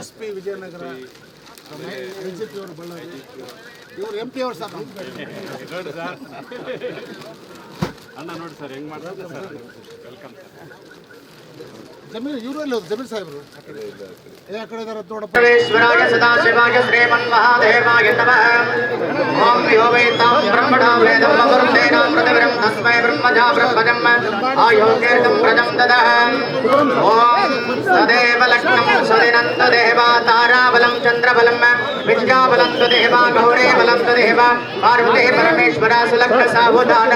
S P Vijayanagara ಬಿಜೆಪಿಯವರು ಬಳ್ಳಾರಿ. ಇವರು M P ಅವರು ಸರ್ ನೋಡಿ ಸರ್ ಅಣ್ಣ ನೋಡಿ ಸರ್ ಹೆಂಗ್ ಮಾಡ್ತಾರೆ ಸರ್? ವೆಲ್ಕಮ್ ಜಮೀನು ಇವರಲ್ಲಿ ಜಮೀನು ಸಾಹೇಬರು. ಆ ಕಡೆ ಇದಾರೆ ನೋಡಪ್ಪ. ಸದಾಶಿವಾಯ ಶ್ರೀಮನ್ ಮಹಾದೇವಾಯ ನಮಃ. ಓಂ ಹಿ ಹೋಮೇ राजा ब्रह्मजम् आयोग्यं व्रजं ददः। ॐ सदेव लग्नं सदिनन्त देवा, ताराबलं चन्द्रबलं, विद्याबलं तु देवा गौरे बलं तु देवा, पार्वते परमेश्वरा सुलग्न सावधान।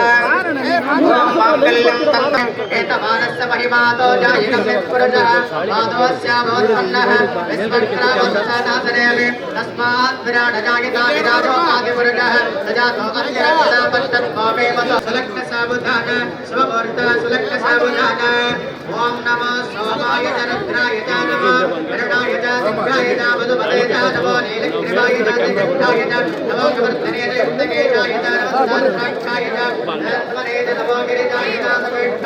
माङ्गल्यं तन्तम् एतवानस्य महिमातो जायिनं यत्पुरुषः माधवस्याभवन्नः विस्मर्त्रावसनासनेऽपि तस्मात् विराटजायिता विराजो आदिपुरुषः, सजातो अस्य सदा पश्यत् मामेव सुलग्न सावधान। सुलग्नसावधान स्वमूर्त सुलग्नसावधान ॐ नमो सोमाय च रुद्राय च नमो वरुणाय च सिद्धाय च मधुमते च नमो नीलग्रीवाय च त्रिकण्ठाय च नमो कवर्धने च युक्तकेशाय च नमो साक्षाय च नमस्मरे च नमो गिरिजाय च समेष्ठ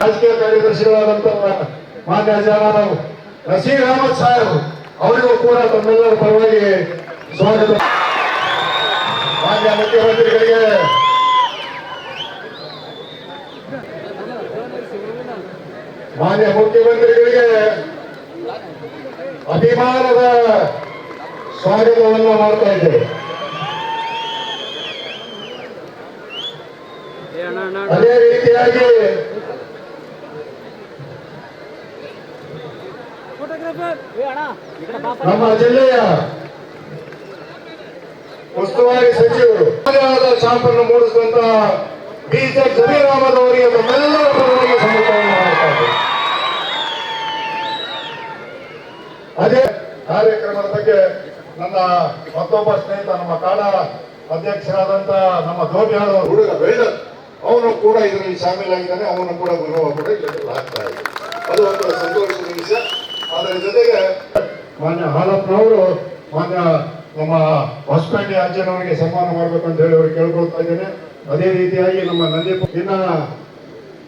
ರಾಜಕೀಯ ಕಾರ್ಯದರ್ಶಿಗಳಾದಂತ ಮಾನ್ಯ ಜನ ನಸೀರ್ ಅಹಮದ್ ಸಾಹೇಬ್ ಅವರಿಗೂ ಕೂಡ ತಮ್ಮೆಲ್ಲರ ಪರವಾಗಿ ಸ್ವಾಗತ. ಮಾನ್ಯ ಮುಖ್ಯಮಂತ್ರಿಗಳಿಗೆ ಮಾನ್ಯ ಮುಖ್ಯಮಂತ್ರಿಗಳಿಗೆ ಅಭಿಮಾನದ ಸ್ವಾಗತವನ್ನು ಮಾಡ್ತಾ ಇದ್ದೇವೆ. ಅದೇ ರೀತಿಯಾಗಿ ನಮ್ಮ ಜಿಲ್ಲೆಯ ಉಸ್ತುವಾರಿ ಸಚಿವರು ಚಾಪನ್ನು ಮೂಡಿಸುವಂತಹ ಡಿಜೆ ಅವರಿಗೆ ನಮ್ಮೆಲ್ಲರ ಪರವಾಗಿ ಮಾಡ್ತಾ ಅದೇ ಕಾರ್ಯಕ್ರಮದ ಬಗ್ಗೆ ನನ್ನ ಮತ್ತೊಬ್ಬ ಸ್ನೇಹಿತ, ನಮ್ಮ ಕಾಡ ಅಧ್ಯಕ್ಷರಾದಂತಹ ನಮ್ಮ ಧೋಬಿಯಾಳ ಹುಡುಗ ಬೆಳ್ಳ ಅವನು ಕೂಡ ಇದರಲ್ಲಿ ಶಾಮೀಲಾಗಿದ್ದಾನೆ ಅವನು ಕೂಡ ಗುರುವ ಕೂಡ ಇದರಲ್ಲಿ ಆಗ್ತಾ ಇದೆ. ಅದು ಒಂದು ಸಂತೋಷದ ವಿಷಯ. ಅದರ ಜೊತೆಗೆ ಮಾನ್ಯ ಹಾಲಪ್ಪನವರು ಮಾನ್ಯ ನಮ್ಮ ಹೊಸಪೇಟೆ ಅಜ್ಜನವರಿಗೆ ಸನ್ಮಾನ ಮಾಡಬೇಕು ಅಂತ ಹೇಳಿ ಅವರು ಕೇಳ್ಕೊಳ್ತಾ ಇದ್ದೇನೆ. ಅದೇ ರೀತಿಯಾಗಿ ನಮ್ಮ ನಂದಿ ಇನ್ನ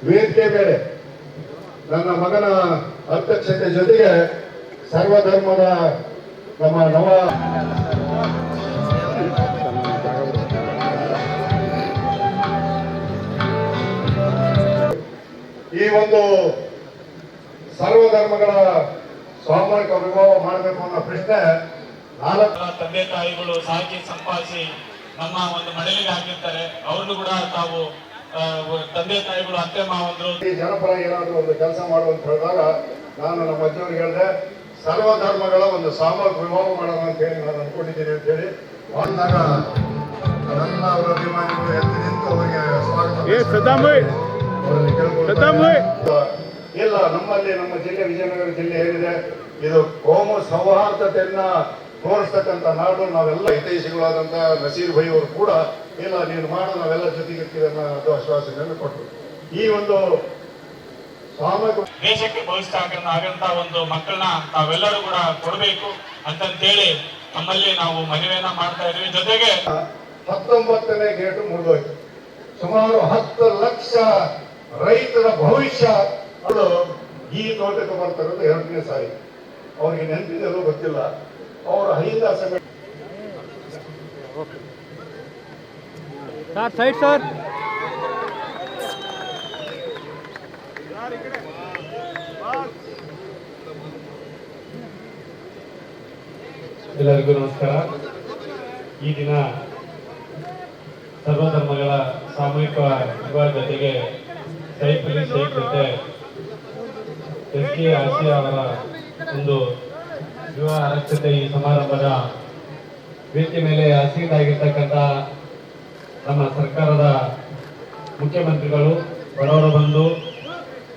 ವೇದಿಕೆ ಮೇಲೆ ನನ್ನ ಮಗನ ಅಧ್ಯಕ್ಷತೆ ಜೊತೆಗೆ ಸರ್ವಧರ್ಮದ ನಮ್ಮ ನವ ಈ ಒಂದು ಸರ್ವಧರ್ಮಗಳ ಸಾಮೂಹಿಕ ವಿವಾಹ ಮಾಡಬೇಕು ಅನ್ನೋ ಪ್ರಶ್ನೆ ನಾಲ್ಕು ತಂದೆ ತಾಯಿಗಳು ಸಾಕಿ ಸಂಪಾದಿಸಿ ನಮ್ಮ ಒಂದು ಮನೆಯಲ್ಲಿ ಹಾಕಿರ್ತಾರೆ. ಅವ್ರನ್ನು ಕೂಡ ತಾವು ತಂದೆ ತಾಯಿಗಳು ಅತ್ತೆ ಮಾವಂದ್ರು. ಈ ಜನಪರ ಏನಾದರೂ ಒಂದು ಕೆಲಸ ಮಾಡುವಂತ ಹೇಳಿದಾಗ ನಾನು ನಮ್ಮ ಅಜ್ಜಿಯವ್ರಿಗೆ ಹೇಳಿದೆ ಸರ್ವ ಧರ್ಮಗಳ ಒಂದು ಸಾಮೂಹಿಕ ವಿವಾಹ ಮಾಡೋಣ ಅಂತ ಹೇಳಿ ನಾನು ಅನ್ಕೊಂಡಿದ್ದೀನಿ ಅಂತ ಹೇಳಿ. ಬಂದಾಗ ನನ್ನ ಅವರ ಅಭಿಮಾನಿಗಳು ಎದ್ದು ನಿಂತು ಅವರಿಗೆ ಸ್ವಾಗತ ಇಲ್ಲ ನಮ್ಮಲ್ಲಿ ನಮ್ಮ ಜಿಲ್ಲೆ ವಿಜಯನಗರ ಜಿಲ್ಲೆ ಏನಿದೆ? ಇದು ಕೋಮು ಸೌಹಾರ್ದತೆಯನ್ನ ತೋರಿಸ್ತಕ್ಕಂಥ ನಾಡು. ನಾವೆಲ್ಲ ಹಿತೈಷಿಗಳಾದಂಥ ನಸೀರ್ ಭೈ ಅವರು ಕೂಡ ಇಲ್ಲ ನೀನು ಮಾಡು ನಾವೆಲ್ಲ ಜೊತೆಗಿರ್ತೀವಿ ಅನ್ನೋ ಅದು ಆಶ್ವಾಸನೆಯನ್ನು ಕೊಟ್ಟರು. ಈ ಒಂದು ದೇಶಕ್ಕೆ ಭವಿಷ್ಯ ಆಗಂತ ಒಂದು ಮಕ್ಕಳನ್ನ ತಾವೆಲ್ಲರೂ ಕೂಡ ಕೊಡಬೇಕು ಅಂತಂತೇಳಿ ನಮ್ಮಲ್ಲಿ ನಾವು ಮನವಿಯನ್ನ ಮಾಡ್ತಾ ಇದೀವಿ ಜೊತೆಗೆ ಹತ್ತೊಂಬತ್ತನೇ ಗೇಟು ಮುಗಿದೋಯ್ತು ಸುಮಾರು ಹತ್ತು ಲಕ್ಷ ರೈತರ ಭವಿಷ್ಯ ಈ ತೋಟಕ್ಕೆ ಬರ್ತಿರೋದು ಎರಡನೇ ಸಾರಿ. ಅವ್ರಿಗೆ ನೆನಪಿದೆಯೋ ಗೊತ್ತಿಲ್ಲ. ಅವರ ಸರ್ ಸೈಡ್ ಸರ್. ಎಲ್ಲರಿಗೂ ನಮಸ್ಕಾರ. ಈ ದಿನ ಸರ್ವಧರ್ಮಗಳ ಸಾಮೂಹಿಕ ವಿವಾಹ ಜೊತೆಗೆ ಸೈಫ್ ಅಲಿ ಎಸ್ ಕೆ ಅವರ ಒಂದು ವಿವಾಹ ಅರಕ್ಷತೆ ಈ ಸಮಾರಂಭದ ವೇದಿಕೆ ಮೇಲೆ ಆಸೀನಾಗಿರ್ತಕ್ಕಂಥ ನಮ್ಮ ಸರ್ಕಾರದ ಮುಖ್ಯಮಂತ್ರಿಗಳು, ಬಡವರು ಬಂದು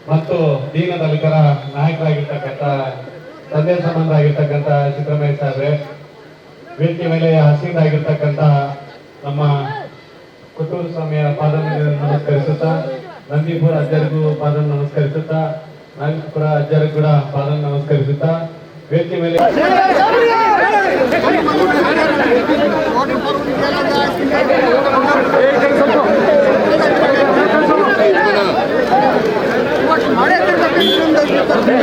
ಮತ್ತು ದೀನ ದಲಿತರ ನಾಯಕರಾಗಿರ್ತಕ್ಕಂಥ ತಂದೆ ಸಂಬಂಧ ಆಗಿರ್ತಕ್ಕಂಥ ಸಿದ್ದರಾಮಯ್ಯ ಸಾಹೇಬ್ರೆ, ವೇದಿಕೆ ಮೇಲೆ ಹಸೀನಾಗಿರ್ತಕ್ಕಂಥ ನಮ್ಮ ಕುಟುಂಬ ಸ್ವಾಮಿಯ ಪಾದ ನಮಸ್ಕರಿಸುತ್ತಾ ನಂದೀಪುರ ಅಜ್ಜರಿಗೂ ಪಾದ ನಮಸ್ಕರಿಸುತ್ತಾ ನಾಗಪುರ ಅಜ್ಜರು ಕೂಡ ಪಾದ ನಮಸ್ಕರಿಸುತ್ತಾ ವೇದಿಕೆ ಮೇಲೆ